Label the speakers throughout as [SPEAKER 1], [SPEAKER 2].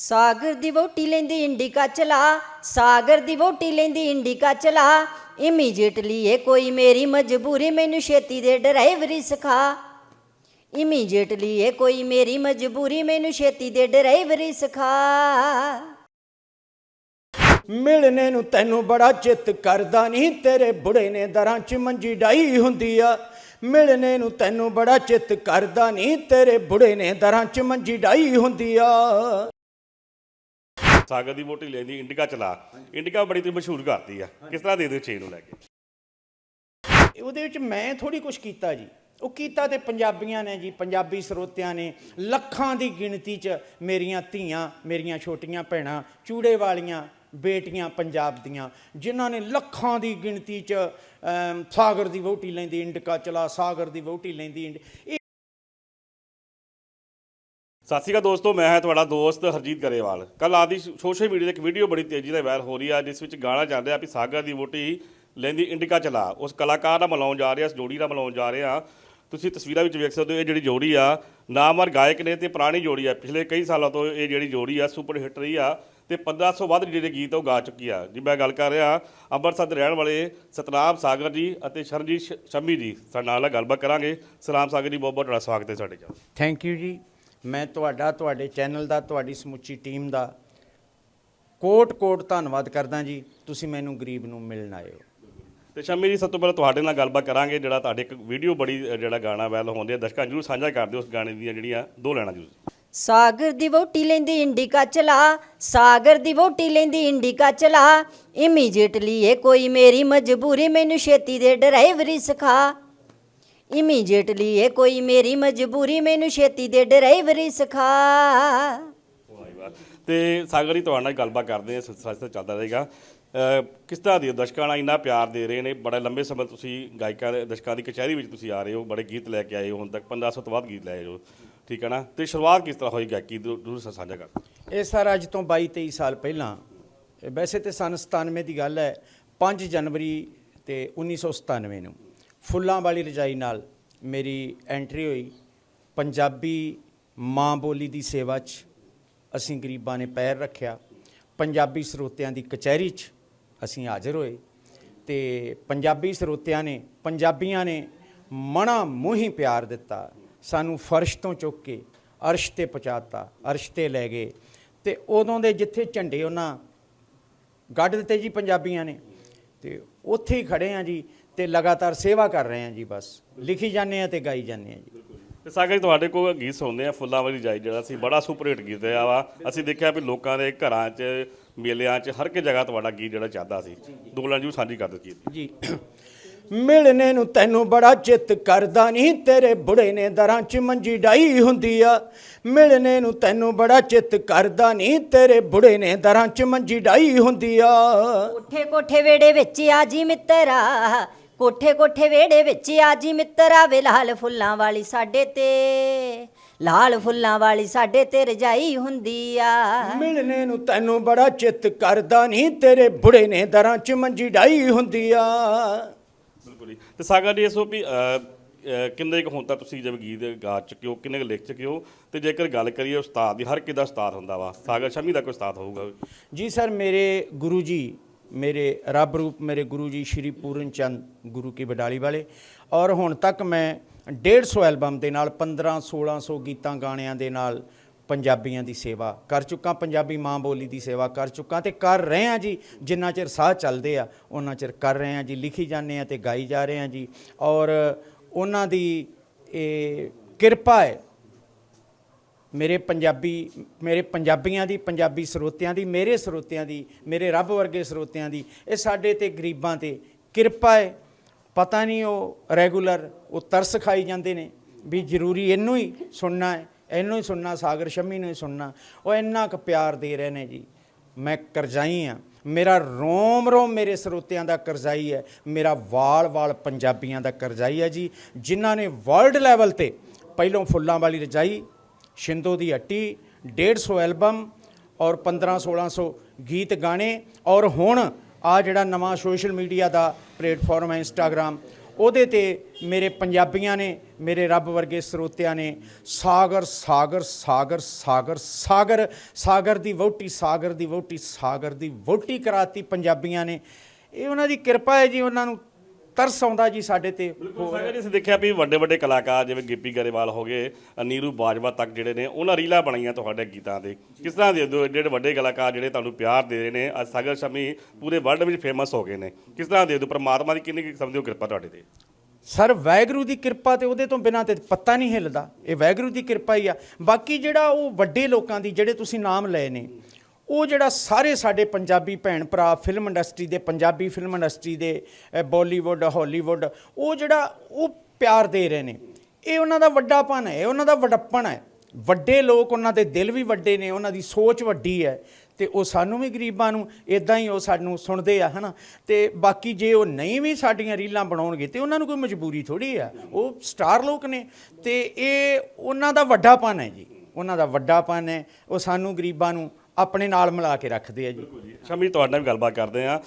[SPEAKER 1] ਸਾਗਰ ਦੀ ਵੋਟੀ ਲੈਂਦੀ ਇੰਡੀਕਾ ਚਲਾ ਸਾਗਰ ਦੀ ਵੋਟੀ ਲੈਂਦੀ ਇੰਡੀਕਾ ਚਲਾ ਇਮੀਡੀਏਟਲੀ ਇਹ ਕੋਈ ਮੇਰੀ ਮਜਬੂਰੀ, ਮੈਨੂੰ ਛੇਤੀ ਦੇ ਡਰਾਈਵਰੀ ਸਿਖਾ। ਇਮੀਡੀਏਟਲੀ ਇਹ ਕੋਈ ਮੇਰੀ ਮਜਬੂਰੀ, ਮੈਨੂੰ ਛੇਤੀ ਦੇ ਡਰਾਈਵਰੀ ਸਿਖਾ।
[SPEAKER 2] ਮਿਲਣੇ ਨੂੰ ਤੈਨੂੰ ਬੜਾ ਚਿੱਤ ਕਰਦਾ ਨਹੀਂ ਤੇਰੇ ਬੁੜੇ ਨੇ ਦਰਾਂ 'ਚ ਮੰਜੀ ਡਾਈ ਹੁੰਦੀ ਆ। ਮਿਲਣੇ ਨੂੰ ਤੈਨੂੰ ਬੜਾ ਚਿੱਤ ਕਰਦਾ ਨਹੀਂ ਤੇਰੇ ਬੁੜੇ ਨੇ ਦਰਾਂ 'ਚ ਮੰਜੀ ਡਾਈ ਹੁੰਦੀ ਆ।
[SPEAKER 3] ਸਾਗਰ ਦੀ ਮੋਟੀ ਲੈਂਦੀ, ਇੰਡੀਕਾ ਚਲਾ। ਇੰਡੀਕਾ ਬੜੀ ਤੇ ਮਸ਼ਹੂਰ ਕਰਤੀ ਆ। ਕਿਸ ਤਰ੍ਹਾਂ ਦੇ ਦਿਓ ਚੇਨ ਨੂੰ ਲੈ ਕੇ?
[SPEAKER 2] ਉਹਦੇ ਵਿੱਚ ਮੈਂ ਥੋੜੀ ਕੁਝ ਕੀਤਾ ਜੀ। ਉਹ ਕੀਤਾ ਤੇ ਪੰਜਾਬੀਆਂ ਨੇ ਜੀ, ਪੰਜਾਬੀ ਸਰੋਤਿਆਂ ਨੇ ਲੱਖਾਂ ਦੀ ਗਿਣਤੀ 'ਚ ਮੇਰੀਆਂ ਧੀਆਂ, ਮੇਰੀਆਂ ਛੋਟੀਆਂ ਭੈਣਾਂ, ਚੂੜੇ ਵਾਲੀਆਂ ਬੇਟੀਆਂ ਪੰਜਾਬ ਦੀਆਂ, ਜਿਨ੍ਹਾਂ ਨੇ ਲੱਖਾਂ ਦੀ ਗਿਣਤੀ 'ਚ ਸਾਗਰ ਦੀ ਵੋਟੀ ਲੈਂਦੀ, ਇੰਡਕਾ ਚਲਾ, ਸਾਗਰ ਦੀ ਵੋਟੀ ਲੈਂਦੀ, ਇੰਡ ਇਹ
[SPEAKER 3] ਸਤਿ ਸ਼੍ਰੀ ਅਕਾਲ ਦੋਸਤੋ, ਮੈਂ ਹਾਂ ਤੁਹਾਡਾ ਦੋਸਤ ਹਰਜੀਤ ਗਰੇਵਾਲ। ਕੱਲ ਆਦੀ ਸੋਸ਼ਲ ਮੀਡੀਆ ਤੇ ਇੱਕ ਵੀਡੀਓ ਬੜੀ ਤੇਜ਼ੀ ਨਾਲ ਵਾਇਰਲ ਹੋ ਰਹੀ ਆ, ਜਿਸ ਵਿੱਚ ਗਾਣਾ ਚੱਲ ਰਿਹਾ ਵੀ ਸਾਗਰ ਦੀ ਵੋਟੀ ਲੈਂਦੀ ਇੰਡੀਕਾ ਚਲਾ। ਉਸ ਕਲਾਕਾਰ ਨਾਲ ਮਿਲਾਉਣ ਜਾ ਰਿਹਾ ਇਸ ਜੋੜੀ ਨਾਲ ਮਿਲਾਉਣ ਜਾ ਰਿਹਾ। ਤੁਸੀਂ ਤਸਵੀਰਾਂ ਵਿੱਚ ਵੇਖ ਸਕਦੇ ਹੋ, ਇਹ ਜਿਹੜੀ ਜੋੜੀ ਆ, ਨਾਮਵਰ ਗਾਇਕ ਨੇ ਤੇ ਪੁਰਾਣੀ ਜੋੜੀ ਆ। ਪਿਛਲੇ ਕਈ ਸਾਲਾਂ ਤੋਂ ਇਹ ਜਿਹੜੀ ਜੋੜੀ ਆ, ਸੁਪਰ ਹਿੱਟ ਰਹੀ ਆ ਤੇ 1500 ਵੱਧ ਜਿਹੜੇ ਗੀਤ ਉਹ ਗਾ ਚੁੱਕੀ ਆ। ਜੀ, ਮੈਂ ਗੱਲ ਕਰ ਰਿਹਾ, ਅੰਮ੍ਰਿਤਸਰ ਦੇ ਰਹਿਣ ਵਾਲੇ ਸਤਨਾਮ ਸਾਗਰ ਜੀ ਅਤੇ ਸ਼ਰਨਜੀਤ ਸ਼ੰਮੀ ਜੀ, ਸਾਡੇ ਨਾਲ ਗੱਲਬਾਤ ਕਰਾਂਗੇ। ਸਤਨਾਮ ਸਾਗਰ ਜੀ ਬਹੁਤ ਬਹੁਤ ਤੁਹਾਡਾ ਸਵਾਗਤ ਹੈ ਸਾਡੇ ਚ
[SPEAKER 2] ਥੈਂਕ ਯੂ ਜੀ। ਮੈਂ ਤੁਹਾਡਾ ਤੁਹਾਡੇ ਚੈਨਲ ਦਾ ਤੁਹਾਡੀ ਸਮੁੱਚੀ ਟੀਮ ਦਾ ਕੋਟ-ਕੋਟ ਧੰਨਵਾਦ ਕਰਦਾ ਜੀ। ਤੁਸੀਂ ਮੈਨੂੰ ਗਰੀਬ ਨੂੰ ਮਿਲਣ ਆਏ ਹੋ।
[SPEAKER 3] ਤੇ ਸ਼ਮੀ ਜੀ ਸਭ ਤੋਂ ਪਹਿਲਾਂ ਤੁਹਾਡੇ ਨਾਲ ਗੱਲਬਾਤ ਕਰਾਂਗੇ ਜਿਹੜਾ ਤੁਹਾਡੇ ਇੱਕ ਵੀਡੀਓ ਬੜੀ ਜਿਹੜਾ ਗਾਣਾ ਵੈਲ ਹੁੰਦੇ ਆ ਦਰਸ਼ਕਾਂ ਜਰੂਰ ਸਾਂਝਾ ਕਰ ਦਿਓ ਉਸ ਗਾਣੇ ਦੀਆਂ ਜਿਹੜੀਆਂ ਦੋ ਲੈਣਾ ਜਰੂਰ।
[SPEAKER 1] ਸਾਗਰ ਦੀ ਵੋਟੀ ਲੈਂਦੀ ਇੰਡੀਕਾ ਚਲਾ ਸਾਗਰ ਦੀ ਵੋਟੀ ਲੈਂਦੀ ਇੰਡੀਕਾ ਚਲਾ ਇਮੀਡੀਏਟਲੀ ਇਹ ਕੋਈ ਮੇਰੀ ਮਜਬੂਰੀ ਮੈਨੂੰ ਛੇਤੀ ਦੇ ਡਰਾਈਵਰੀ ਸਿਖਾ। ਇਮੀਡੀਏਟਲੀ ਇਹ ਕੋਈ ਮੇਰੀ ਮਜਬੂਰੀ ਮੈਨੂੰ ਛੇਤੀ ਦੇ ਡਰਾਈਵਰੀ ਸਿਖਾ।
[SPEAKER 3] ਵਾਹ ਵਾਹ। ਤੇ ਸਾਗਰ ਜੀ ਤੁਹਾਡੇ ਨਾਲ ਗੱਲਬਾਤ ਕਰਦੇ ਆ ਸਿਲਸਿਲਾ ਚੱਲਦਾ ਰਹੇਗਾ। ਕਿਸ ਤਰ੍ਹਾਂ ਦੀ ਦਰਸ਼ਕਾਂ ਨਾਲ ਇੰਨਾ ਪਿਆਰ ਦੇ ਰਹੇ ਨੇ? ਬੜਾ ਲੰਬੇ ਸਮੇਂ ਤੁਸੀਂ ਗਾਇਕਾਂ ਦੇ ਦਰਸ਼ਕਾਂ ਦੀ ਕਚਹਿਰੀ ਵਿੱਚ ਤੁਸੀਂ ਆ ਰਹੇ ਹੋ ਬੜੇ ਗੀਤ ਲੈ ਕੇ ਆਏ ਹੋ ਹੁਣ ਤੱਕ 1500 ਤੋਂ ਵੱਧ ਗੀਤ ਲੈ ਆਏ ਹੋ। ਠੀਕ ਹੈ ਨਾ? ਤੇ ਸ਼ੁਰੂਆਤ ਕਿਸ ਤਰ੍ਹਾਂ ਹੋਈ ਗਾਇਕੀ ਦੀ? ਜਰੂਰ ਸਾਂਝਾ ਕਰ।
[SPEAKER 2] ਇਹ ਸਰ ਅੱਜ ਤੋਂ 22 23 ਸਾਲ ਪਹਿਲਾਂ। ਇਹ ਵੈਸੇ ਤੇ ਸਨ 97 ਦੀ ਗੱਲ ਹੈ 5 ਜਨਵਰੀ ਤੇ 1997 ਨੂੰ। ਫੁੱਲਾਂ ਵਾਲੀ ਰਜਾਈ ਨਾਲ ਮੇਰੀ ਐਂਟਰੀ ਹੋਈ। ਪੰਜਾਬੀ ਮਾਂ ਬੋਲੀ ਦੀ ਸੇਵਾ 'ਚ ਅਸੀਂ ਗਰੀਬਾਂ ਨੇ ਪੈਰ ਰੱਖਿਆ। ਪੰਜਾਬੀ ਸਰੋਤਿਆਂ ਦੀ ਕਚਹਿਰੀ 'ਚ ਅਸੀਂ ਹਾਜ਼ਰ ਹੋਏ ਤੇ ਪੰਜਾਬੀ ਸਰੋਤਿਆਂ ਨੇ, ਪੰਜਾਬੀਆਂ ਨੇ ਮਣਾ ਮੂੰਹੀ ਪਿਆਰ ਦਿੱਤਾ। ਸਾਨੂੰ ਫਰਸ਼ ਤੋਂ ਚੁੱਕ ਕੇ ਅਰਸ਼ ਤੇ ਪਹੁੰਚਾਤਾ, ਅਰਸ਼ ਤੇ ਲੈ ਗਏ ਤੇ ਉਦੋਂ ਦੇ ਜਿੱਥੇ ਝੰਡੇ ਉਹਨਾਂ ਗੱਡ ਦਿੱਤੇ ਜੀ ਪੰਜਾਬੀਆਂ ਨੇ ਤੇ ਉੱਥੇ ਹੀ ਖੜੇ ਆ ਜੀ। ਤੇ ਲਗਾਤਾਰ ਸੇਵਾ ਕਰ ਰਹੇ ਆ ਜੀ ਬਸ। ਲਿਖੀ ਜਾਂਦੇ ਆ ਤੇ ਗਾਈ ਜਾਂਦੇ ਆ ਜੀ।
[SPEAKER 3] ਤੇ ਸਾਗਰ ਜੀ ਤੁਹਾਡੇ ਕੋਲ ਗੀਤ ਸੁਣਦੇ ਆ? ਫੁੱਲਾਂ ਵਾਲੀ ਜਾਈ ਜਿਹੜਾ ਸੀ ਬੜਾ ਸੁਪਰ ਹਿੱਟ ਗੀਤ ਆ ਵਾ ਅਸੀਂ ਦੇਖਿਆ ਵੀ ਲੋਕਾਂ ਦੇ ਘਰਾਂ 'ਚ ਮੇਲਿਆਂ 'ਚ ਹਰ ਇੱਕ ਜਗ੍ਹਾ ਤੁਹਾਡਾ ਗੀਤ ਜਿਹੜਾ ਚੱਲਦਾ ਸੀ। ਦੋ ਲਾਈਨ ਜੂ ਸਾਂਝੀ ਕਰ ਦਿਓ ਗੀਤ
[SPEAKER 2] ਜੀ। ਮਿਲਣੇ ਨੂੰ ਤੈਨੂੰ ਬੜਾ ਚਿੱਤ ਕਰਦਾ ਨਹੀਂ ਤੇਰੇ ਬੁੜੇ ਨੇ ਦਰਾਂ 'ਚ ਮੰਜੀ ਡਾਈ ਹੁੰਦੀ ਆ। ਮਿਲਣੇ ਨੂੰ ਤੈਨੂੰ ਬੜਾ ਚਿੱਤ ਕਰਦਾ ਨਹੀਂ ਤੇਰੇ ਬੁੜੇ ਨੇ ਦਰਾਂ 'ਚ ਮੰਜੀ ਡਾਈ ਹੁੰਦੀ ਆ।
[SPEAKER 1] ਕੋਠੇ ਕੋਠੇ ਵੇੜੇ ਵਿੱਚ ਆਜੀ ਮਿੱਤਰਾ ਕੋਠੇ ਕੋਠੇ ਵੇੜੇ ਵਿੱਚ ਆਜੀ ਮਿੱਤਰਾ ਵੇ ਲਾਲ ਫੁੱਲਾਂ ਵਾਲੀ ਸਾਡੇ ਤੇ। ਲਾਲ ਫੁੱਲਾਂ ਵਾਲੀ ਸਾਡੇ ਤੇ ਰਜਾਈ ਹੁੰਦੀ ਆ।
[SPEAKER 2] ਮਿਲਣੇ ਨੂੰ ਤੈਨੂੰ ਬੜਾ ਚਿੱਤ ਕਰਦਾ ਨਹੀਂ ਤੇਰੇ ਬੁੜੇ ਨੇ ਦਰਾਂ 'ਚ ਮੰਜੀ ਡਾਈ ਹੁੰਦੀ ਆ।
[SPEAKER 3] ਬਿਲਕੁਲ ਜੀ। ਤੇ ਸਾਗਰ ਜੀ ਇਸੋ ਵੀ ਕਿੰਨੇ ਕੁ ਹੁਣ ਤੱਕ ਤੁਸੀਂ ਜਦ ਗੀਤ ਗਾ ਚੁੱਕੇ ਹੋ ਕਿੰਨੇ ਕੁ ਲਿਖ ਚੁੱਕੇ ਹੋ? ਤੇ ਜੇਕਰ ਗੱਲ ਕਰੀਏ ਉਸਤਾਦ ਦੀ ਹਰ ਕਿਦਾ ਉਸਤਾਦ ਹੁੰਦਾ ਵਾ? ਸਾਗਰ ਸ਼ਮੀ ਦਾ ਕੋਈ ਉਸਤਾਦ ਹੋਊਗਾ?
[SPEAKER 2] ਜੀ ਸਰ ਮੇਰੇ ਗੁਰੂ ਜੀ ਮੇਰੇ ਰੱਬ ਰੂਪ, ਮੇਰੇ ਗੁਰੂ ਜੀ ਸ਼੍ਰੀ ਪੂਰਨ ਚੰਦ, ਗੁਰੂ ਕੀ ਬਡਾਲੀ ਵਾਲੇ। ਔਰ ਹੁਣ ਤੱਕ ਮੈਂ 150 ਐਲਬਮ ਦੇ ਨਾਲ 15 1600 ਗੀਤਾਂ ਗਾਣਿਆਂ ਦੇ ਨਾਲ ਪੰਜਾਬੀਆਂ ਦੀ ਸੇਵਾ ਕਰ ਚੁੱਕਾ, ਪੰਜਾਬੀ ਮਾਂ ਬੋਲੀ ਦੀ ਸੇਵਾ ਕਰ ਚੁੱਕਾ ਤੇ ਕਰ ਰਹੇ ਆ ਜੀ, ਜਿੰਨਾ ਚਿਰ ਸਾਹ ਚੱਲਦੇ ਆ ਉਹਨਾਂ ਚਿਰ ਕਰ ਰਹੇ ਆ ਜੀ, ਲਿਖੀ ਜਾਂਦੇ ਆ ਤੇ ਗਾਈ ਜਾ ਰਹੇ ਆ ਜੀ। ਔਰ ਉਹਨਾਂ ਦੀ ਇਹ ਕਿਰਪਾ ਹੈ ਮੇਰੇ ਪੰਜਾਬੀ, ਮੇਰੇ ਪੰਜਾਬੀਆਂ ਦੀ, ਪੰਜਾਬੀ ਸਰੋਤਿਆਂ ਦੀ, ਮੇਰੇ ਸਰੋਤਿਆਂ ਦੀ, ਮੇਰੇ ਰੱਬ ਵਰਗੇ ਸਰੋਤਿਆਂ ਦੀ, ਇਹ ਸਾਡੇ ਤੇ ਗਰੀਬਾਂ ਤੇ ਕਿਰਪਾ ਹੈ ਪਤਾ ਨਹੀਂ ਉਹ ਰੈਗੂਲਰ ਉਹ ਤਰਸ ਖਾਈ ਜਾਂਦੇ ਨੇ ਵੀ ਜ਼ਰੂਰੀ ਇਹਨੂੰ ਹੀ ਸੁਣਨਾ ਹੈ ਇਹਨੂੰ ਹੀ ਸੁਣਨਾ, ਸਾਗਰ ਸ਼ਮੀ ਨੂੰ ਹੀ ਸੁਣਨਾ। ਉਹ ਇੰਨਾ ਕੁ ਪਿਆਰ ਦੇ ਰਹੇ ਨੇ ਜੀ। ਮੈਂ ਕਰਜ਼ਾਈ ਆ। ਮੇਰਾ ਰੋਮ ਰੋਮ ਮੇਰੇ ਸਰੋਤਿਆਂ ਦਾ ਕਰਜ਼ਾਈ ਹੈ ਮੇਰਾ ਵਾਲ ਵਾਲ ਪੰਜਾਬੀਆਂ ਦਾ ਕਰਜ਼ਾਈ ਹੈ ਜੀ। ਜਿਨ੍ਹਾਂ ਨੇ ਵਰਲਡ ਲੈਵਲ ਤੇ ਪਹਿਲੋਂ ਫੁੱਲਾਂ ਵਾਲੀ ਰਜਾਈ ਸ਼ਿੰਦੋ ਦੀ ਹੱਟੀ 150 ਐਲਬਮ ਔਰ 15 1600 ਗੀਤ ਗਾਣੇ ਔਰ ਹੁਣ ਆ ਜਿਹੜਾ ਨਵਾਂ ਸੋਸ਼ਲ ਮੀਡੀਆ ਦਾ ਪਲੇਟਫਾਰਮ ਹੈ ਇੰਸਟਾਗ੍ਰam ਉਹਦੇ ਤੇ ਮੇਰੇ ਪੰਜਾਬੀਆਂ ਨੇ, ਮੇਰੇ ਰੱਬ ਵਰਗੇ ਸਰੋਤਿਆਂ ਨੇ ਸਾਗਰ ਸਾਗਰ ਸਾਗਰ ਸਾਗਰ ਸਾਗਰ ਸਾਗਰ ਦੀ ਵਹੁਟੀ, ਸਾਗਰ ਦੀ ਵਹੁਟੀ, ਸਾਗਰ ਦੀ ਵਹੁਟੀ ਕਰਾਤੀ ਪੰਜਾਬੀਆਂ ਨੇ। ਇਹ ਉਹਨਾਂ ਦੀ ਕਿਰਪਾ ਹੈ ਜੀ, ਉਹਨਾਂ ਨੂੰ ਤਰਸ ਆਉਂਦਾ ਜੀ ਸਾਡੇ ਤੇ।
[SPEAKER 3] ਬਿਲਕੁਲ ਸਾਗਰ ਜੀ ਅਸੀਂ ਦੇਖਿਆ ਵੀ ਵੱਡੇ ਵੱਡੇ ਕਲਾਕਾਰ ਜਿਵੇਂ ਗਿੱਪੀ ਗਰੇਵਾਲ ਹੋ ਗਏ ਨੀਰੂ ਬਾਜਵਾ ਤੱਕ ਜਿਹੜੇ ਨੇ ਉਹਨਾਂ ਰੀਲਾਂ ਬਣਾਈਆਂ ਤੁਹਾਡੇ ਗੀਤਾਂ ਦੇ ਕਿਸ ਤਰ੍ਹਾਂ ਦੇ ਦੋ ਜਿਹੜੇ ਵੱਡੇ ਕਲਾਕਾਰ ਜਿਹੜੇ ਤੁਹਾਨੂੰ ਪਿਆਰ ਦੇ ਰਹੇ ਨੇ ਅੱਜ ਸਾਗਰ ਸ਼ਮੀ ਪੂਰੇ ਵਰਲਡ ਵਿੱਚ ਫੇਮਸ ਹੋ ਗਏ ਨੇ। ਕਿਸ ਤਰ੍ਹਾਂ ਦੇ ਦੋ? ਪਰਮਾਤਮਾ ਦੀ ਕਿੰਨੀ ਹੋ ਕਿਰਪਾ ਤੁਹਾਡੇ ਤੇ।
[SPEAKER 2] ਸਰ ਵੈਗਰੂ ਦੀ ਕਿਰਪਾ ਤੇ ਉਹਦੇ ਤੋਂ ਬਿਨਾਂ ਤੇ ਪੱਤਾ ਨਹੀਂ ਹਿੱਲਦਾ। ਇਹ ਵੈਗਰੂ ਦੀ ਕਿਰਪਾ ਹੀ ਆ। ਬਾਕੀ ਜਿਹੜਾ ਉਹ ਵੱਡੇ ਲੋਕਾਂ ਦੀ ਜਿਹੜੇ ਤੁਸੀਂ ਨਾਮ ਲਏ ਨੇ ਉਹ ਜਿਹੜਾ ਸਾਰੇ ਸਾਡੇ ਪੰਜਾਬੀ ਭੈਣ ਭਰਾ ਫਿਲਮ ਇੰਡਸਟਰੀ ਦੇ ਪੰਜਾਬੀ ਫਿਲਮ ਇੰਡਸਟਰੀ ਦੇ ਅ, ਬਾਲੀਵੁੱਡ ਹਾਲੀਵੁੱਡ ਉਹ ਜਿਹੜਾ ਉਹ ਪਿਆਰ ਦੇ ਰਹੇ ਨੇ। ਇਹ ਉਹਨਾਂ ਦਾ ਵੱਡਾਪਨ ਹੈ ਇਹ ਉਹਨਾਂ ਦਾ ਵੱਡਪਣ ਹੈ। ਵੱਡੇ ਲੋਕ ਉਹਨਾਂ ਦੇ ਦਿਲ ਵੀ ਵੱਡੇ ਨੇ ਉਹਨਾਂ ਦੀ ਸੋਚ ਵੱਡੀ ਹੈ ਤੇ ਉਹ ਸਾਨੂੰ ਵੀ ਗਰੀਬਾਂ ਨੂੰ ਇਦਾਂ ਹੀ ਉਹ ਸਾਨੂੰ ਸੁਣਦੇ ਆ ਹਨਾ? ਤੇ ਬਾਕੀ ਜੇ ਉਹ ਨਹੀਂ ਵੀ ਸਾਡੀਆਂ ਰੀਲਾਂ ਬਣਾਉਣਗੇ ਤੇ ਉਹਨਾਂ ਨੂੰ ਕੋਈ ਮਜਬੂਰੀ ਥੋੜੀ ਆ। ਉਹ ਸਟਾਰ ਲੋਕ ਨੇ ਤੇ ਇਹ ਉਹਨਾਂ ਦਾ ਵੱਡਾਪਨ ਹੈ ਜੀ। ਉਹਨਾਂ ਦਾ ਵੱਡਾਪਨ ਹੈ ਉਹ ਸਾਨੂੰ ਗਰੀਬਾਂ ਨੂੰ ਆਪਣੇ ਨਾਲ ਮਿਲਾ ਕੇ ਰੱਖਦੇ ਆ ਜੀ।
[SPEAKER 3] ਸ਼ਮੀ ਤੁਹਾਡੇ ਨਾਲ ਵੀ ਗੱਲਬਾਤ ਕਰਦੇ ਆ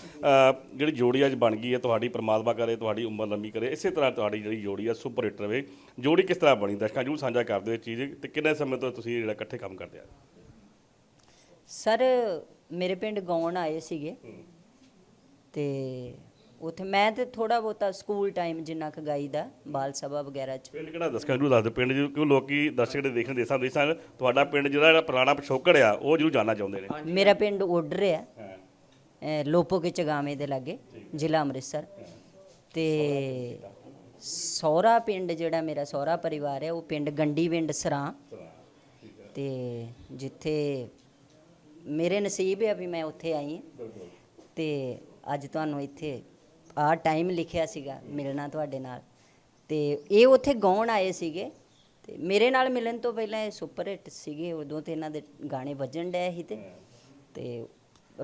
[SPEAKER 3] ਜਿਹੜੀ ਜੋੜੀ ਅੱਜ ਬਣ ਗਈ ਹੈ ਤੁਹਾਡੀ ਪਰਮਾਤਮਾ ਕਰੇ ਤੁਹਾਡੀ ਉਮਰ ਲੰਮੀ ਕਰੇ ਇਸੇ ਤਰ੍ਹਾਂ ਤੁਹਾਡੀ ਜਿਹੜੀ ਜੋੜੀ ਹੈ ਸੁਪਰ ਹਿੱਟ ਰਵੇ ਜੋੜੀ ਕਿਸ ਤਰ੍ਹਾਂ ਬਣੀ? ਦਰਸ਼ਕਾਂ ਜੂ ਸਾਂਝਾ ਕਰਦੇ ਹੋ ਇਹ ਚੀਜ਼। ਤੇ ਕਿੰਨੇ ਸਮੇਂ ਤੋਂ ਤੁਸੀਂ ਜਿਹੜਾ ਇਕੱਠੇ ਕੰਮ ਕਰਦੇ ਆ?
[SPEAKER 1] ਸਰ ਮੇਰੇ ਪਿੰਡ ਗਾਉਣ ਆਏ ਸੀਗੇ। ਤੇ ਉਥੇ। ਮੈਂ ਤੇ ਥੋੜਾ ਬਹੁਤਾ ਸਕੂਲ ਟਾਈਮ ਜਿੰਨਾ ਕੁ ਗਾਈਦਾ ਬਾਲ ਸਭਾ ਵਗੈਰਾ ਚ।
[SPEAKER 3] ਪਿੰਡ ਕਿਹੜਾ ਦਰਸ਼ਕਾਂ ਨੂੰ ਦੱਸ ਦਿਓ ਪਿੰਡ ਜੀ ਕਿਉਂ ਲੋਕੀ ਦਰਸ਼ਕ ਦੇ ਦੇਖਣ ਦੇ ਸਾਹਮਣੇ ਸਨ ਤੁਹਾਡਾ ਪਿੰਡ ਜਿਹੜਾ ਜਿਹੜਾ ਪੁਰਾਣਾ ਪਿਛੋਕੜ ਆ ਉਹ ਜਰੂਰ ਜਾਣਨਾ ਚਾਹੁੰਦੇ ਨੇ।
[SPEAKER 1] ਮੇਰਾ ਪਿੰਡ ਓਡਰ ਆ। ਲੋਪੋ ਕੇ ਚਗਾਵੇਂ ਦੇ ਲਾਗੇ ਜ਼ਿਲ੍ਹਾ ਅੰਮ੍ਰਿਤਸਰ। ਤੇ ਸਹੁਰਾ ਪਿੰਡ ਜਿਹੜਾ ਮੇਰਾ ਸਹੁਰਾ ਪਰਿਵਾਰ ਹੈ ਉਹ ਪਿੰਡ ਗੰਡੀ ਵਿੰਡ ਸਰਾਂ। ਤੇ ਜਿੱਥੇ ਮੇਰੇ ਨਸੀਬ ਹੈ ਵੀ ਮੈਂ ਉੱਥੇ ਆਈ ਹਾਂ ਤੇ ਅੱਜ ਤੁਹਾਨੂੰ ਇੱਥੇ ਆ ਟਾਈਮ ਲਿਖਿਆ ਸੀਗਾ ਮਿਲਣਾ ਤੁਹਾਡੇ ਨਾਲ। ਤੇ ਇਹ ਉੱਥੇ ਗਾਉਣ ਆਏ ਸੀਗੇ। ਤੇ ਮੇਰੇ ਨਾਲ ਮਿਲਣ ਤੋਂ ਪਹਿਲਾਂ ਇਹ ਸੁਪਰ ਹਿੱਟ ਸੀਗੇ, ਉਦੋਂ ਤੇ ਇਹਨਾਂ ਦੇ ਗਾਣੇ ਵੱਜਣ ਡਏ ਸੀ ਤੇ ਤੇ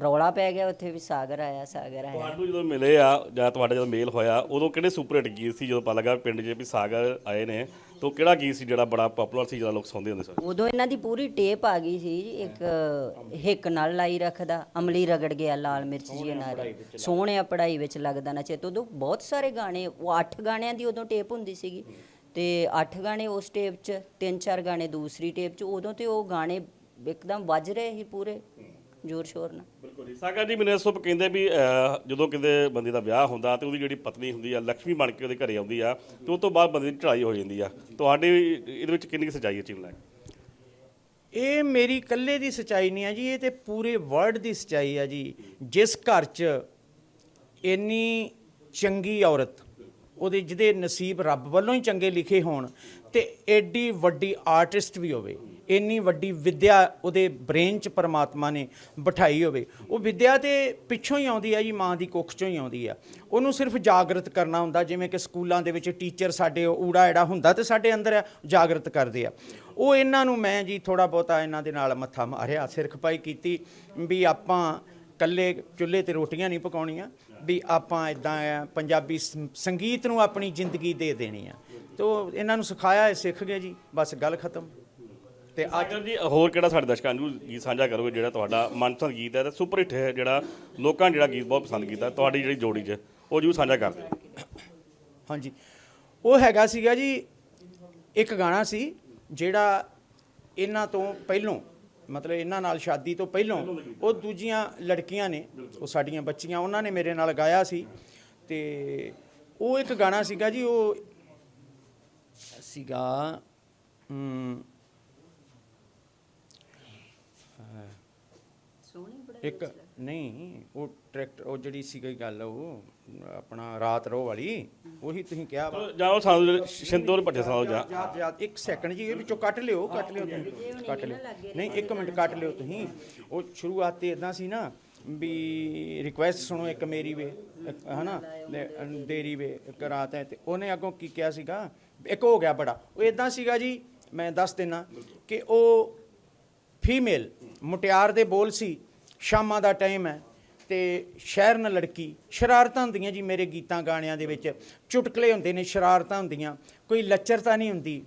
[SPEAKER 1] ਰੌਲਾ ਪੈ ਗਿਆ ਉੱਥੇ ਵੀ ਸਾਗਰ ਆਇਆ ਸਾਗਰ ਆਇਆ।
[SPEAKER 3] ਤੁਹਾਨੂੰ ਜਦੋਂ ਮਿਲੇ ਆ ਜਾਂ ਤੁਹਾਡਾ ਜਦੋਂ ਮੇਲ ਹੋਇਆ, ਉਦੋਂ ਕਿਹੜੇ ਸੁਪਰ ਹਿੱਟ ਗੀਤ ਸੀ ਜਦੋਂ ਪਤਾ ਲੱਗਾ ਪਿੰਡ 'ਚ ਵੀ ਸਾਗਰ ਆਏ ਨੇ? ਤਾਂ ਕਿਹੜਾ ਗੀਤ ਸੀ ਜਿਹੜਾ ਬੜਾ ਪਪੂਲਰ ਸੀ ਜਿਹੜਾ ਲੋਕ ਸੁਣਦੇ ਹੁੰਦੇ ਸਨ
[SPEAKER 1] ਉਦੋਂ ਇਹਨਾਂ ਦੀ ਪੂਰੀ ਟੇਪ ਆ ਗਈ ਸੀ ਜੀ, ਇੱਕ ਹਿੱਕ ਨਾਲ ਲਾਈ ਰੱਖਦਾ ਅਮਲੀ ਰਗੜ ਗਿਆ ਲਾਲ ਮਿਰਚ ਜੀ ਨਾਲ। ਸੋਹਣਿਆ ਪੜਾਈ ਵਿੱਚ ਲੱਗਦਾ ਨਾ ਚੇਤ ਉਦੋਂ ਬਹੁਤ ਸਾਰੇ ਗਾਣੇ ਉਹ ਅੱਠ ਗਾਣਿਆਂ ਦੀ ਉਦੋਂ ਟੇਪ ਹੁੰਦੀ ਸੀਗੀ। ਤੇ ਅੱਠ ਗਾਣੇ ਉਸ ਟੇਪ 'ਚ ਤਿੰਨ ਚਾਰ ਗਾਣੇ ਦੂਸਰੀ ਟੇਪ 'ਚ ਉਦੋਂ ਤੇ ਉਹ ਗਾਣੇ ਇੱਕਦਮ ਵੱਜ ਰਹੇ ਸੀ ਪੂਰੇ। ਜ਼ੋਰ ਸ਼ੋਰ ਨਾਲ
[SPEAKER 3] ਬਿਲਕੁਲ ਜੀ। ਸਾਗਰ ਜੀ ਮੈਨੂੰ ਸਭ ਕਹਿੰਦੇ ਵੀ ਜਦੋਂ ਕਿਤੇ ਬੰਦੇ ਦਾ ਵਿਆਹ ਹੁੰਦਾ ਤੇ ਉਹਦੀ ਜਿਹੜੀ ਪਤਨੀ ਹੁੰਦੀ ਆ ਲక్ష్ਮੀ ਬਣ ਕੇ ਉਹਦੇ ਘਰੇ ਆਉਂਦੀ ਆ ਤੇ ਉਸ ਤੋਂ ਬਾਅਦ ਬੰਦੇ ਦੀ ਚੜਾਈ ਹੋ ਜਾਂਦੀ ਆ। ਤੁਹਾਡੇ ਇਹਦੇ ਵਿੱਚ ਕਿੰਨੀ ਕੁ ਸੱਚਾਈ ਹੈ ਚੀਜ਼ ਲੈ
[SPEAKER 2] ਇਹ ਮੇਰੀ ਇਕੱਲੇ ਦੀ ਸਚਾਈ ਨਹੀਂ ਆ ਜੀ ਇਹ ਤੇ ਪੂਰੇ ਵਰਲਡ ਦੀ ਸਚਾਈ ਆ ਜੀ। ਜਿਸ ਘਰ 'ਚ ਇੰਨੀ ਚੰਗੀ ਔਰਤ ਉਹਦੇ ਜਿਹਦੇ ਨਸੀਬ ਰੱਬ ਵੱਲੋਂ ਹੀ ਚੰਗੇ ਲਿਖੇ ਹੋਣ ਤੇ ਐਡੀ ਵੱਡੀ ਆਰਟਿਸਟ ਵੀ ਹੋਵੇ। ਇੰਨੀ ਵੱਡੀ ਵਿੱਦਿਆ ਉਹਦੇ ਬ੍ਰੇਨ 'ਚ ਪਰਮਾਤਮਾ ਨੇ ਬਿਠਾਈ ਹੋਵੇ। ਉਹ ਵਿੱਦਿਆ ਤੇ ਪਿੱਛੋਂ ਹੀ ਆਉਂਦੀ ਆ ਜੀ, ਮਾਂ ਦੀ ਕੁੱਖ 'ਚੋਂ ਹੀ ਆਉਂਦੀ ਆ। ਉਹਨੂੰ ਸਿਰਫ ਜਾਗਰਤ ਕਰਨਾ ਹੁੰਦਾ, ਜਿਵੇਂ ਕਿ ਸਕੂਲਾਂ ਦੇ ਵਿੱਚ ਟੀਚਰ ਸਾਡੇ ਊੜਾ ਐੜਾ ਹੁੰਦਾ ਤੇ ਸਾਡੇ ਅੰਦਰ ਜਾਗਰਤ ਕਰਦੇ ਆ। ਉਹ ਇਹਨਾਂ ਨੂੰ ਮੈਂ ਜੀ ਥੋੜਾ ਬਹੁਤਾ ਇਹਨਾਂ ਦੇ ਨਾਲ ਮੱਥਾ ਮਾਰਿਆ ਸਿਰ ਖਪਾਈ ਕੀਤੀ ਵੀ ਆਪਾਂ ਕੱਲੇ ਚੁੱਲ੍ਹੇ ਤੇ ਰੋਟੀਆਂ ਨਹੀਂ ਪਕਾਉਣੀਆਂ, ਵੀ ਆਪਾਂ ਇਦਾਂ ਪੰਜਾਬੀ ਸੰਗੀਤ ਨੂੰ ਆਪਣੀ ਜ਼ਿੰਦਗੀ ਦੇ ਦੇਣੀ ਆ। ਤੋ ਇਹਨਾਂ ਨੂੰ ਸਿਖਾਇਆ, ਇਹ ਸਿੱਖ ਗਏ ਜੀ, ਬਸ ਗੱਲ ਖਤਮ। ਤੇ ਅੱਜ
[SPEAKER 3] ਜੀ ਹੋਰ ਕਿਹੜਾ ਸਾਡੇ ਦਰਸ਼ਕਾਂ ਨੂੰ ਗੀਤ ਸਾਂਝਾ ਕਰੋਗੇ ਜਿਹੜਾ ਤੁਹਾਡਾ ਮਨਪਸੰਦ ਗੀਤ ਹੈ ਤੇ ਸੁਪਰ ਹਿੱਟ ਹੈ ਜਿਹੜਾ ਲੋਕਾਂ ਨੇ ਜਿਹੜਾ ਗੀਤ ਬਹੁਤ ਪਸੰਦ ਕੀਤਾ ਤੁਹਾਡੀ ਜਿਹੜੀ ਜੋੜੀ 'ਚ ਉਹ ਜਰੂਰ ਸਾਂਝਾ ਕਰ ਦਿਓ।
[SPEAKER 2] ਹਾਂਜੀ। ਉਹ ਹੈਗਾ ਸੀਗਾ ਜੀ ਇੱਕ ਗਾਣਾ ਸੀ ਜਿਹੜਾ ਇਹਨਾਂ ਤੋਂ ਪਹਿਲੋਂ ਮਤਲਬ ਇਹਨਾਂ ਨਾਲ ਸ਼ਾਦੀ ਤੋਂ ਪਹਿਲੋਂ ਉਹ ਦੂਜੀਆਂ ਲੜਕੀਆਂ ਨੇ ਉਹ ਸਾਡੀਆਂ ਬੱਚੀਆਂ ਉਹਨਾਂ ਨੇ ਮੇਰੇ ਨਾਲ ਗਾਇਆ ਸੀ ਤੇ ਉਹ ਇੱਕ ਗਾਣਾ ਸੀਗਾ ਜੀ ਉਹ ਸੀਗਾ ਹਮ, ਇੱਕ ਨਹੀਂ ਉਹ ਟਰੈਕਟਰ ਉਹ ਜਿਹੜੀ ਸੀਗੀ ਗੱਲ ਉਹ ਆਪਣਾ ਰਾਤ ਰੋ ਵਾਲੀ ਉਹੀ ਤੁਸੀਂ ਕਿਹਾ ਵਾ।
[SPEAKER 3] ਜਾਂ ਉਹ ਸਾਨੂੰ ਸ਼ਿੰਦੋਰ ਭੱਟੇ ਸੁਣਾਓ ਜਾਂ।
[SPEAKER 2] ਯਾਦ ਯਾਦ ਇੱਕ ਸੈਕਿੰਡ ਜੀ ਇਹ ਵਿੱਚੋਂ ਕੱਟ ਲਿਓ ਕੱਟ ਲਿਓ ਤੁਸੀਂ ਕੱਟ ਲਿਓ। ਨਹੀਂ ਇੱਕ ਮਿੰਟ ਕੱਟ ਲਿਓ ਤੁਸੀਂ। ਉਹ ਸ਼ੁਰੂਆਤ ਤੇ ਇਦਾਂ ਸੀ ਨਾ ਵੀ ਰਿਕੁਐਸਟ ਸੁਣੋ ਇੱਕ ਮੇਰੀ ਵੇ ਇੱਕ ਹਨਾ ਦੇਰੀ ਵੇ ਇੱਕ ਰਾਤ ਹੈ ਤੇ ਉਹਨੇ ਅੱਗੋਂ ਕੀ ਕਿਹਾ ਸੀਗਾ? ਇੱਕ ਹੋ ਗਿਆ ਬੜਾ। ਉਹ ਇਦਾਂ ਸੀਗਾ ਜੀ ਮੈਂ ਦੱਸ ਦੇਣਾ ਕਿ ਉਹ ਫੀਮੇਲ ਮੁਟਿਆਰ ਦੇ ਬੋਲ ਸੀ ਸ਼ਾਮਾਂ ਦਾ ਟਾਈਮ ਹੈ ਤੇ ਸ਼ਹਿਰਨ ਲੜਕੀ, ਸ਼ਰਾਰਤਾਂ ਹੁੰਦੀਆਂ ਜੀ ਮੇਰੇ ਗੀਤਾਂ ਗਾਣਿਆਂ ਦੇ ਵਿੱਚ। ਚੁਟਕਲੇ ਹੁੰਦੇ ਨੇ, ਸ਼ਰਾਰਤਾਂ ਹੁੰਦੀਆਂ। ਕੋਈ ਲੱਚਰਤਾ ਨਹੀਂ ਹੁੰਦੀ।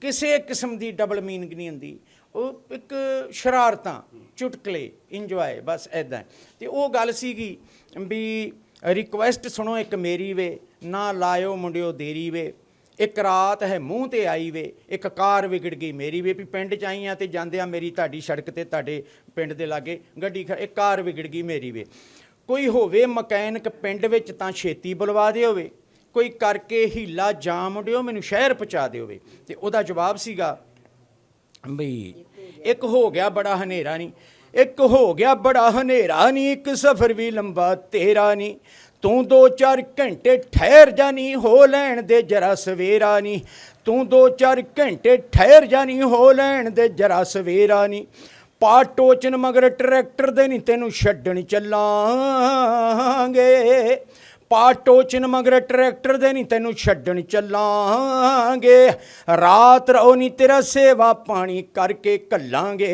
[SPEAKER 2] ਕਿਸੇ ਕਿਸਮ ਦੀ ਡਬਲ ਮੀਨਿੰਗ ਨਹੀਂ ਹੁੰਦੀ। ਉਹ ਇੱਕ ਸ਼ਰਾਰਤਾਂ, ਚੁਟਕਲੇ ਇੰਜੋਏ ਬਸ ਐਦਾਂ ਤੇ ਉਹ ਗੱਲ ਸੀਗੀ ਵੀ ਰਿਕੁਐਸਟ ਸੁਣੋ ਇੱਕ ਮੇਰੀ ਵੇ, ਨਾ ਲਾਇਓ ਮੁੰਡਿਓ ਦੇਰੀ ਵੇ। ਇੱਕ ਰਾਤ ਹੈ ਮੂੰਹ ਤੇ ਆਈ ਵੇ, ਇੱਕ ਕਾਰ ਵਿਗੜ ਗਈ ਮੇਰੀ ਵੇ, ਵੀ ਪਿੰਡ ਚ ਆਈ ਆ ਤੇ ਜਾਂਦਿਆਂ ਮੇਰੀ ਤੁਹਾਡੀ ਸੜਕ ਤੇ ਤੁਹਾਡੇ ਪਿੰਡ ਦੇ ਲਾਗੇ ਗੱਡੀ ਖ- ਇੱਕ ਕਾਰ ਵਿਗੜ ਗਈ ਮੇਰੀ ਵੇ। ਕੋਈ ਹੋਵੇ ਮਕੈਨਿਕ ਪਿੰਡ ਵਿੱਚ ਤਾਂ ਛੇਤੀ ਬੁਲਵਾ ਦੇ ਹੋਵੇ ਕੋਈ ਕਰਕੇ ਹੀਲਾ ਜਾਮ ਡਿਓ ਮੈਨੂੰ ਸ਼ਹਿਰ ਪਹੁੰਚਾ ਦਿਓ ਦਿਓਵੇ। ਤੇ ਉਹਦਾ ਜਵਾਬ ਸੀਗਾ ਬਈ, ਇੱਕ ਹੋ ਗਿਆ ਬੜਾ ਹਨੇਰਾ ਨਹੀਂ ਇੱਕ ਹੋ ਗਿਆ ਬੜਾ ਹਨੇਰਾ ਨਹੀਂ ਇੱਕ ਸਫ਼ਰ ਵੀ ਲੰਬਾ ਤੇਰਾ ਨਹੀਂ ਤੂੰ ਦੋ ਚਾਰ ਘੰਟੇ ਠਹਿਰ ਜਾਨੀ ਹੋ ਲੈਣ ਦੇ ਜਰਾ ਸਵੇਰਾ ਨਹੀਂ ਤੂੰ ਦੋ ਚਾਰ ਘੰਟੇ ਠਹਿਰ ਜਾਨੀ ਹੋ ਲੈਣ ਦੇ ਜਰਾ ਸਵੇਰਾ ਨਹੀਂ ਪਾ ਟੋਚਨ ਮਗਰ ਟਰੈਕਟਰ ਦੇ ਨਹੀਂ ਤੈਨੂੰ ਛੱਡਣ ਚੱਲਾਂਗੇ। ਪਾ ਟੋਚਨ ਮਗਰ ਟਰੈਕਟਰ ਦੇ ਨਹੀਂ ਤੈਨੂੰ ਛੱਡਣ ਚੱਲਾਂਗੇ। ਰਾਤ ਰਹੋ ਨਹੀਂ ਤੇਰਾ ਸੇਵਾ ਪਾਣੀ ਕਰਕੇ ਕੱਲਾਂਗੇ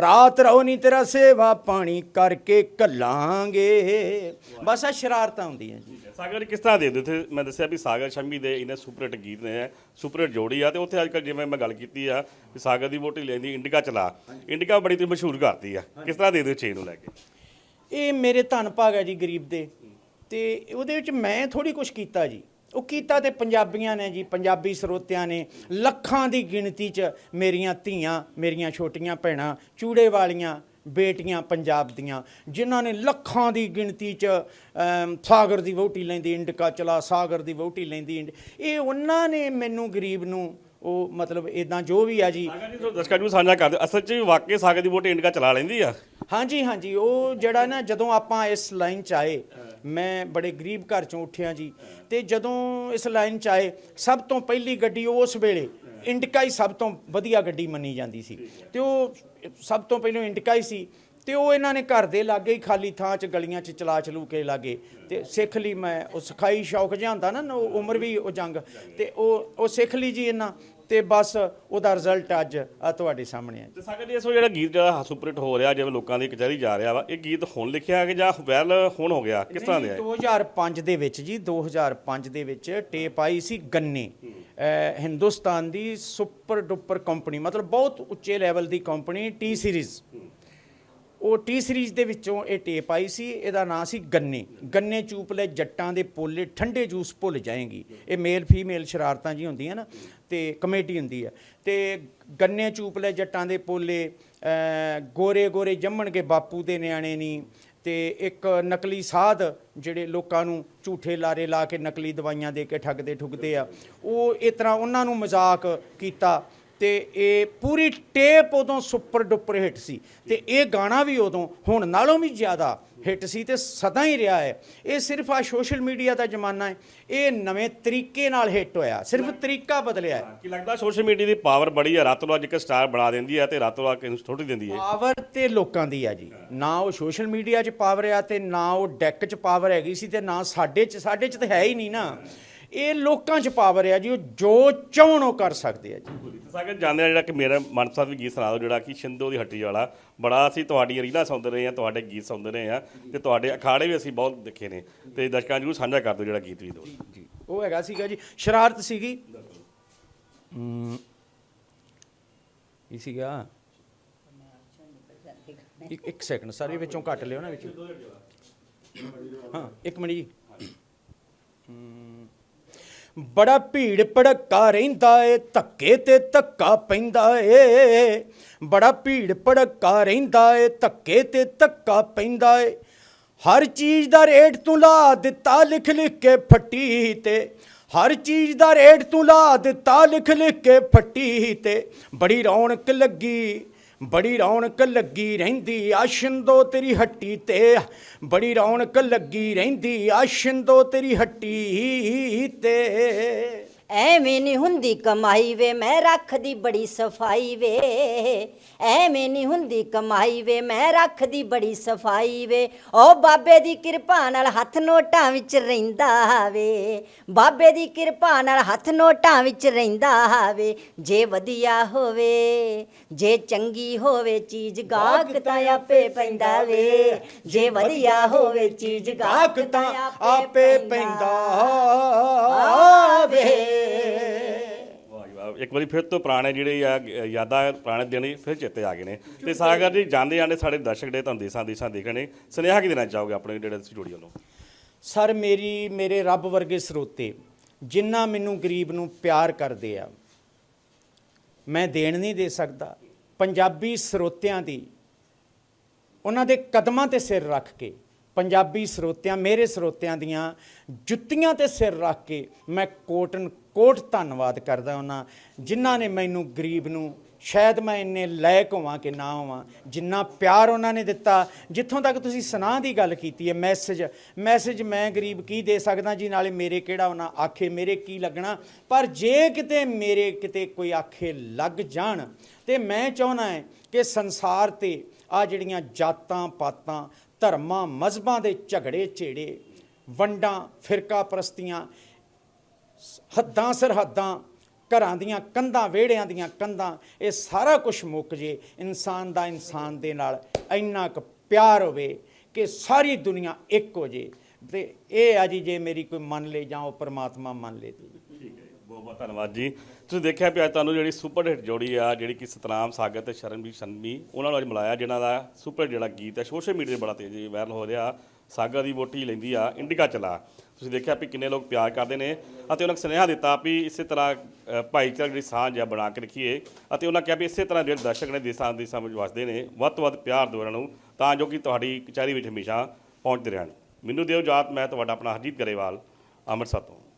[SPEAKER 2] ਰਾਤ ਰਹੋ ਨਹੀਂ ਤੇਰਾ ਸੇਵਾ ਪਾਣੀ ਕਰਕੇ ਕੱਲਾਂਗੇ ਬਸ ਆ ਸ਼ਰਾਰਤਾਂ ਹੁੰਦੀਆਂ ਜੀ।
[SPEAKER 3] ਸਾਗਰ ਕਿਸ ਤਰ੍ਹਾਂ ਦੇ ਇੱਥੇ ਮੈਂ ਦੱਸਿਆ ਵੀ ਸਾਗਰ ਸ਼ੰਮੀ ਦੇ ਇਹਨੇ ਸੁਪਰ ਹਿੱਟ ਗੀਤ ਨੇ ਸੁਪਰ ਹਿੱਟ ਜੋੜੀ ਆ ਤੇ ਉੱਥੇ ਅੱਜ ਕੱਲ੍ਹ ਜਿਵੇਂ ਮੈਂ ਗੱਲ ਕੀਤੀ ਆ ਵੀ ਸਾਗਰ ਦੀ ਵੋਟੀ ਲੈਂਦੀ ਇੰਡੀਕਾ ਚਲਾ। ਇੰਡੀਕਾ ਬੜੀ ਤੇ ਮਸ਼ਹੂਰ ਕਰਤੀ ਆ। ਕਿਸ ਤਰ੍ਹਾਂ ਦੇ ਦਿਓ ਚੇਨ ਨੂੰ ਲੈ ਕੇ?
[SPEAKER 2] ਇਹ ਮੇਰੇ ਧੰਨ ਭਾਗ ਹੈ ਜੀ ਗਰੀਬ ਦੇ। ਤੇ ਉਹਦੇ ਵਿੱਚ ਮੈਂ ਥੋੜੀ ਕੁਝ ਕੀਤਾ ਜੀ। ਉਹ ਕੀਤਾ ਤੇ ਪੰਜਾਬੀਆਂ ਨੇ ਜੀ ਪੰਜਾਬੀ ਸਰੋਤਿਆਂ ਨੇ ਲੱਖਾਂ ਦੀ ਗਿਣਤੀ 'ਚ ਮੇਰੀਆਂ ਧੀਆਂ ਮੇਰੀਆਂ ਛੋਟੀਆਂ ਭੈਣਾਂ ਚੂੜੇ ਵਾਲੀਆਂ ਬੇਟੀਆਂ ਪੰਜਾਬ ਦੀਆਂ ਜਿਨ੍ਹਾਂ ਨੇ ਲੱਖਾਂ ਦੀ ਗਿਣਤੀ 'ਚ ਸਾਗਰ ਦੀ ਵਹੁਟੀ ਲੈਂਦੀ ਇੰਡਕਾ ਚਲਾ ਸਾਗਰ ਦੀ ਵਹੁਟੀ ਲੈਂਦੀ ਇਹ ਉਹਨਾਂ ਨੇ ਮੈਨੂੰ ਗਰੀਬ ਨੂੰ ਉਹ ਮਤਲਬ ਇਦਾਂ ਜੋ ਵੀ ਆ ਜੀ।
[SPEAKER 3] ਦਰਸ਼ਕਾਂ ਨੂੰ ਸਾਂਝਾ ਕਰ ਦਿਓ ਅਸਲ 'ਚ ਵਾਕਈ ਸਾਗਰ ਦੀ ਵੋਟੀ ਇੰਡੀਕਾ ਚਲਾ ਲੈਂਦੀ ਆ।
[SPEAKER 2] ਹਾਂਜੀ ਹਾਂਜੀ ਉਹ ਜਿਹੜਾ ਨਾ ਜਦੋਂ ਆਪਾਂ ਇਸ ਲਾਈਨ 'ਚ ਆਏ ਮੈਂ ਬੜੇ ਗਰੀਬ ਘਰ 'ਚੋਂ ਉੱਠਿਆ ਜੀ। ਤੇ ਜਦੋਂ ਇਸ ਲਾਈਨ 'ਚ ਆਏ, ਸਭ ਤੋਂ ਪਹਿਲੀ ਗੱਡੀ ਉਸ ਵੇਲੇ ਇੰਡਿਕਾ ਹੀ ਸਭ ਤੋਂ ਵਧੀਆ ਗੱਡੀ ਮੰਨੀ ਜਾਂਦੀ ਸੀ। ਤੇ ਉਹ ਸਭ ਤੋਂ ਪਹਿਲਾਂ ਇੰਡਿਕਾ ਹੀ ਸੀ। ਤੇ ਉਹ ਇਹਨਾਂ ਨੇ ਘਰ ਦੇ ਲਾਗੇ ਹੀ ਖਾਲੀ ਥਾਂ 'ਚ ਗਲੀਆਂ 'ਚ ਚਲਾ ਚਲੂ ਕੇ ਲਾਗੇ। ਤੇ ਸਿੱਖ ਲਈ ਮੈਂ, ਉਹ ਸਿਖਾਈ ਸ਼ੌਕ ਜਿਹਾ ਹੁੰਦਾ ਨਾ, ਉਹ ਉਮਰ ਵੀ ਉਹ ਜੰਗ। ਤੇ ਉਹ ਉਹ ਸਿੱਖ ਲਈ ਜੀ ਇਹਨਾਂ। ਤੇ ਬਸ ਉਹਦਾ ਰਿਜ਼ਲਟ ਅੱਜ ਤੁਹਾਡੇ ਸਾਹਮਣੇ ਹੈ
[SPEAKER 3] ਤੇ ਸਾਗਰ ਜੀ ਇਸ ਵੇਲੇ ਜਿਹੜਾ ਗੀਤ ਜਿਹੜਾ ਸੁਪਰ ਹਿੱਟ ਹੋ ਰਿਹਾ ਜਿਵੇਂ ਲੋਕਾਂ ਦੀ ਕਚਹਿਰੀ ਜਾ ਰਿਹਾ ਵਾ ਇਹ ਗੀਤ ਹੁਣ ਲਿਖਿਆ ਕਿ ਜਾਂ ਵਾਇਰਲ ਹੁਣ ਹੋ ਗਿਆ? ਕਿਸ ਤਰ੍ਹਾਂ ਦੇ
[SPEAKER 2] ਨਹੀਂ, 2005 ਦੇ ਵਿੱਚ ਜੀ 2005 ਦੇ ਵਿੱਚ ਟੇਪ ਆਈ ਸੀ ਗੰਨੇ। ਹਿੰਦੁਸਤਾਨ ਦੀ ਸੁਪਰ ਡੁਪਰ ਕੰਪਨੀ ਮਤਲਬ ਬਹੁਤ ਉੱਚੇ ਲੈਵਲ ਦੀ ਕੰਪਨੀ ਟੀ ਸੀਰੀਜ਼ ਉਹ ਟੀ ਸੀਰੀਜ਼ ਦੇ ਵਿੱਚੋਂ ਇਹ ਟੇਪ ਆਈ ਸੀ, ਇਹਦਾ ਨਾਂ ਸੀ ਗੰਨੇ। ਗੰਨੇ ਚੂਪ ਲੈ ਜੱਟਾਂ ਦੇ ਪੋਲੇ ਠੰਡੇ ਜੂਸ ਭੁੱਲ ਜਾਏਗੀ। ਇਹ ਮੇਲ ਫੀਮੇਲ ਸ਼ਰਾਰਤਾਂ ਜੀ ਹੁੰਦੀਆਂ ਨਾ, ਤੇ ਕਮੇਟੀ ਹੁੰਦੀ ਹੈ ਤੇ ਗੰਨੇ ਚੂਪ ਲੈ ਜੱਟਾਂ ਦੇ ਪੋਲੇ ਗੋਰੇ ਗੋਰੇ ਜੰਮਣਗੇ ਬਾਪੂ ਦੇ ਨਿਆਣੇ ਨਹੀਂ ਤੇ ਇੱਕ ਨਕਲੀ ਸਾਧ ਜਿਹੜੇ ਲੋਕਾਂ ਨੂੰ ਝੂਠੇ ਲਾਰੇ ਲਾ ਕੇ ਨਕਲੀ ਦਵਾਈਆਂ ਦੇ ਕੇ ਠੱਗਦੇ ਠੁਗਦੇ ਆ, ਉਹ ਇਸ ਤਰ੍ਹਾਂ ਉਹਨਾਂ ਨੂੰ ਮਜ਼ਾਕ ਕੀਤਾ। ਤੇ ਇਹ ਪੂਰੀ ਟੇਪ ਉਦੋਂ ਸੁਪਰ ਡੁਪਰ ਹਿੱਟ ਸੀ ਤੇ ਇਹ ਗਾਣਾ ਵੀ ਉਦੋਂ ਹੁਣ ਨਾਲੋਂ ਵੀ ਜ਼ਿਆਦਾ ਹਿੱਟ ਸੀ ਤੇ ਸਦਾ ਹੀ ਰਿਹਾ ਹੈ। ਇਹ ਸਿਰਫ ਆ ਸੋਸ਼ਲ ਮੀਡੀਆ ਦਾ ਜ਼ਮਾਨਾ ਹੈ। ਇਹ ਨਵੇਂ ਤਰੀਕੇ ਨਾਲ ਹਿੱਟ ਹੋਇਆ ਸਿਰਫ ਤਰੀਕਾ ਬਦਲਿਆ ਹੈ।
[SPEAKER 3] ਕੀ ਲੱਗਦਾ ਸੋਸ਼ਲ ਮੀਡੀਆ ਦੀ ਪਾਵਰ ਬੜੀ ਆ ਰਾਤੋਂ ਰਾਤ ਇੱਕ ਸਟਾਰ ਬਣਾ ਦਿੰਦੀ ਆ ਤੇ ਰਾਤੋਂ ਰਾਤ ਕਿਸੇ ਥੋੜੀ ਦਿੰਦੀ ਹੈ।
[SPEAKER 2] ਪਾਵਰ ਤੇ ਲੋਕਾਂ ਦੀ ਆ ਜੀ। ਨਾ ਉਹ ਸੋਸ਼ਲ ਮੀਡੀਆ 'ਚ ਪਾਵਰ ਆ ਤੇ ਨਾ ਉਹ ਡੈਕ 'ਚ ਪਾਵਰ ਹੈਗੀ ਸੀ ਤੇ ਨਾ ਸਾਡੇ 'ਚ ਸਾਡੇ 'ਚ ਤਾਂ ਹੈ ਹੀ ਨਹੀਂ ਨਾ। ਇਹ ਲੋਕਾਂ 'ਚ ਪਾਵਰ ਆ ਜੀ ਉਹ ਜੋ ਚਾਹਣ ਉਹ ਕਰ ਸਕਦੇ ਆ ਜੀ।
[SPEAKER 3] ਤੇ ਸਾਗਰ ਜਾਣਦੇ ਆ ਜਿਹੜਾ ਕਿ ਮੇਰਾ ਮਨਪਸੰਦ ਵੀ ਗੀਤ ਸੁਣਾ ਦਿਓ ਜਿਹੜਾ ਕਿ ਸ਼ਿੰਦੋ ਦੀ ਹੱਟੀ ਵਾਲਾ। ਬੜਾ ਅਸੀਂ ਤੁਹਾਡੀਆਂ ਰੀਲਾਂ ਸੁਣਦੇ ਰਹੇ ਆ ਤੁਹਾਡੇ ਗੀਤ ਸੁਣਦੇ ਰਹੇ ਆ ਤੇ ਤੁਹਾਡੇ ਅਖਾੜੇ ਵੀ ਅਸੀਂ ਬਹੁਤ ਦੇਖੇ ਨੇ। ਤੇ ਦਰਸ਼ਕਾਂ ਨੂੰ ਸਾਂਝਾ ਕਰ ਦਿਓ ਜਿਹੜਾ ਗੀਤ ਵੀ ਦਿਓ
[SPEAKER 2] ਜੀ ਉਹ ਹੈਗਾ ਸੀਗਾ ਜੀ ਸ਼ਰਾਰਤ ਸੀਗੀ। ਹਮ, ਇਹ ਸੀਗਾ। ਇੱਕ ਇੱਕ ਸੈਕਿੰਡ ਸਾਰੇ ਵਿੱਚੋਂ ਕੱਟ ਲਿਓ ਨਾ ਵਿੱਚ। ਹਾਂ ਇੱਕ ਮਿੰਟ ਜੀ। ਹਮ, ਬੜਾ ਭੀੜ ਭੜੱਕਾ ਰਹਿੰਦਾ ਏ, ਧੱਕੇ ਤੇ ਧੱਕਾ ਪੈਂਦਾ ਏ। ਬੜਾ ਭੀੜ ਭੜੱਕਾ ਰਹਿੰਦਾ ਏ, ਧੱਕੇ ਤੇ ਧੱਕਾ ਪੈਂਦਾ ਏ। ਹਰ ਚੀਜ਼ ਦਾ ਰੇਟ ਤੂੰ ਲਾ ਦਿੱਤਾ ਲਿਖ ਲਿਖ ਕੇ ਫੱਟੀ ਤੇ। ਹਰ ਚੀਜ਼ ਦਾ ਰੇਟ ਤੂੰ ਲਾ ਦਿੱਤਾ ਲਿਖ ਲਿਖ ਕੇ ਫੱਟੀ ਤੇ। ਬੜੀ ਰੌਣਕ ਲੱਗੀ ਬੜੀ ਰੌਣਕ ਲੱਗੀ ਰਹਿੰਦੀ ਆ ਸ਼ਿੰਦੋ ਤੇਰੀ ਹੱਟੀ ਤੇ। ਬੜੀ ਰੌਣਕ ਲੱਗੀ ਰਹਿੰਦੀ ਆ ਸ਼ਿੰਦੋ ਤੇਰੀ ਹੱਟੀ ਤੇ।
[SPEAKER 1] ਐਵੇਂ ਨਹੀਂ ਹੁੰਦੀ ਕਮਾਈ ਵੇ ਮੈਂ ਰੱਖਦੀ ਬੜੀ ਸਫ਼ਾਈ ਵੇ। ਐਵੇਂ ਨਹੀਂ ਹੁੰਦੀ ਕਮਾਈ ਵੇ ਮੈਂ ਰੱਖਦੀ ਬੜੀ ਸਫ਼ਾਈ ਵੇ। ਓ ਬਾਬੇ ਦੀ ਕਿਰਪਾ ਨਾਲ ਹੱਥ ਨੋਟਾਂ ਵਿੱਚ ਰਹਿੰਦਾ ਵੇ। ਬਾਬੇ ਦੀ ਕਿਰਪਾ ਨਾਲ ਹੱਥ ਨੋਟਾਂ ਵਿੱਚ ਰਹਿੰਦਾ ਵੇ। ਜੇ ਵਧੀਆ ਹੋਵੇ ਜੇ ਚੰਗੀ ਹੋਵੇ ਚੀਜ਼ ਗਾਹਕ ਤਾਂ ਆਪੇ ਪੈਂਦਾ ਵੇ। ਜੇ ਵਧੀਆ ਹੋਵੇ ਚੀਜ਼ ਗਾਹਕ ਤਾਂ
[SPEAKER 2] ਆਪੇ ਪੈਂਦਾ ਵੇ।
[SPEAKER 3] ਇੱਕ ਵਾਰੀ ਫਿਰ ਤੋਂ ਪੁਰਾਣੇ ਜਿਹੜੇ ਆ ਯਾਦਾਂ ਪੁਰਾਣੇ ਦਿਨ ਫਿਰ ਚੇਤੇ ਆ ਗਏ ਨੇ। ਤੇ ਸਾਗਰ ਜੀ ਜਾਂਦੇ ਜਾਂਦੇ ਸਾਡੇ ਦਰਸ਼ਕ ਜਿਹੜੇ ਤੁਹਾਨੂੰ ਦੇਸਾਂ ਦੇਸਾਂ ਦੇਖ ਰਹੇ ਨੇ ਸੁਨੇਹਾ ਕੀ ਦੇਣਾ ਚਾਹੋਗੇ ਆਪਣੇ ਜਿਹੜੇ ਸਟੂਡੀਓ ਨੂੰ
[SPEAKER 2] ਸਰ ਮੇਰੀ ਮੇਰੇ ਰੱਬ ਵਰਗੇ ਸਰੋਤੇ ਜਿੰਨਾ ਮੈਨੂੰ ਗਰੀਬ ਨੂੰ ਪਿਆਰ ਕਰਦੇ ਆ ਮੈਂ ਦੇਣ ਨਹੀਂ ਦੇ ਸਕਦਾ। ਪੰਜਾਬੀ ਸਰੋਤਿਆਂ ਦੀ ਉਹਨਾਂ ਦੇ ਕਦਮਾਂ ਤੇ ਸਿਰ ਰੱਖ ਕੇ ਪੰਜਾਬੀ ਸਰੋਤਿਆਂ, ਮੇਰੇ ਸਰੋਤਿਆਂ ਦੀਆਂ ਜੁੱਤੀਆਂ ਤੇ ਸਿਰ ਰੱਖ ਕੇ ਮੈਂ ਕੋਟਨ ਕੋਟ ਧੰਨਵਾਦ ਕਰਦਾ ਉਹਨਾਂ ਜਿਨ੍ਹਾਂ ਨੇ ਮੈਨੂੰ ਗਰੀਬ ਨੂੰ, ਸ਼ਾਇਦ ਮੈਂ ਇੰਨੇ ਲਾਇਕ ਹੋਵਾਂ ਕਿ ਨਾ ਹੋਵਾਂ, ਜਿੰਨਾ ਪਿਆਰ ਉਹਨਾਂ ਨੇ ਦਿੱਤਾ। ਜਿੱਥੋਂ ਤੱਕ ਤੁਸੀਂ ਸੁਨਾਹ ਦੀ ਗੱਲ ਕੀਤੀ ਹੈ, ਮੈਸੇਜ ਮੈਸੇਜ ਮੈਂ ਗਰੀਬ ਕੀ ਦੇ ਸਕਦਾ ਜੀ, ਨਾਲੇ ਮੇਰੇ ਕਿਹੜਾ ਉਹਨਾਂ ਆਖੇ ਮੇਰੇ ਕੀ ਲੱਗਣਾ? ਪਰ ਜੇ ਕਿਤੇ ਮੇਰੇ ਕਿਤੇ ਕੋਈ ਆਖੇ ਲੱਗ ਜਾਣ, ਤੇ ਮੈਂ ਚਾਹੁੰਦਾ ਹੈ ਕਿ ਸੰਸਾਰ ਤੇ ਆ ਜਿਹੜੀਆਂ ਜਾਤਾਂ ਪਾਤਾਂ ਧਰਮਾਂ ਮਜ਼ਹਬਾਂ ਦੇ ਝਗੜੇ, ਝੇੜੇ, ਵੰਡਾਂ, ਫਿਰਕਾ ਪ੍ਰਸਤੀਆਂ, ਹੱਦਾਂ ਸਰਹੱਦਾਂ ਘਰਾਂ ਦੀਆਂ ਕੰਧਾਂ, ਵਿਹੜਿਆਂ ਦੀਆਂ ਕੰਧਾਂ, ਇਹ ਸਾਰਾ ਕੁਝ ਮੁੱਕ ਜੇ ਇਨਸਾਨ ਦਾ ਇਨਸਾਨ ਦੇ ਨਾਲ ਇੰਨਾ ਕੁ ਪਿਆਰ ਹੋਵੇ ਕਿ ਸਾਰੀ ਦੁਨੀਆ ਇੱਕ ਹੋ ਜੇ। ਤੇ ਇਹ ਆ ਜੀ, ਜੇ ਮੇਰੀ ਕੋਈ ਮੰਨ ਲੇ ਜਾਂ ਉਹ ਪਰਮਾਤਮਾ ਮੰਨ ਲੇ
[SPEAKER 3] ਬਹੁਤ ਬਹੁਤ ਧੰਨਵਾਦ ਜੀ। ਤੁਸੀਂ ਦੇਖਿਆ ਵੀ ਅੱਜ ਤੁਹਾਨੂੰ ਜਿਹੜੀ ਸੁਪਰ ਹਿੱਟ ਜੋੜੀ ਆ, ਜਿਹੜੀ ਕਿ ਸਤਨਾਮ ਸਾਗਰ ਤੇ ਸ਼ਰਨਜੀਤ ਸੰਮੀ, ਉਹਨਾਂ ਨੂੰ ਅੱਜ ਮਿਲਾਇਆ, ਜਿਨ੍ਹਾਂ ਦਾ ਸੁਪਰ ਜਿਹੜਾ ਗੀਤ ਹੈ, ਸੋਸ਼ਲ ਮੀਡੀਆ ਤੇ ਬੜਾ ਤੇਜ਼ੀ ਵਾਇਰਲ ਹੋ ਰਿਹਾ। ਸਾਗਰ ਦੀ ਵੋਟੀ ਲੈਂਦੀ ਆ, ਇੰਡੀਕਾ ਚਲਾ ਤੁਸੀਂ ਦੇਖਿਆ ਵੀ ਕਿੰਨੇ ਲੋਕ ਪਿਆਰ ਕਰਦੇ ਨੇ ਅਤੇ ਉਹਨਾਂ ਨੂੰ ਸੁਨੇਹਾ ਦਿੱਤਾ ਵੀ ਇਸੇ ਤਰ੍ਹਾਂ ਭਾਈਚਾਰਕ ਜਿਹੜੀ ਸਾਂਝ ਆ ਬਣਾ ਕੇ ਰੱਖੀਏ ਅਤੇ ਉਹਨਾਂ ਕਿਹਾ ਵੀ ਇਸੇ ਤਰ੍ਹਾਂ ਜਿਹੜੇ ਦਰਸ਼ਕ ਨੇ ਦੇਸਾਂ ਦੇਸਾਂ ਵਿੱਚ ਵਸਦੇ ਨੇ, ਵੱਧ ਤੋਂ ਵੱਧ ਪਿਆਰ ਦਿਓ ਉਹਨਾਂ ਨੂੰ ਤਾਂ ਜੋ ਕਿ ਤੁਹਾਡੀ ਕਚਹਿਰੀ ਵਿੱਚ ਹਮੇਸ਼ਾ ਪਹੁੰਚਦੇ ਰਹਿਣ। ਮੈਨੂੰ ਦਿਓ ਜਾਤ, ਮੈਂ ਤੁਹਾਡਾ ਆਪਣਾ ਹਰਜੀਤ ਗਰੇਵਾਲ, ਅੰਮ੍ਰਿਤਸਰ ਤੋਂ।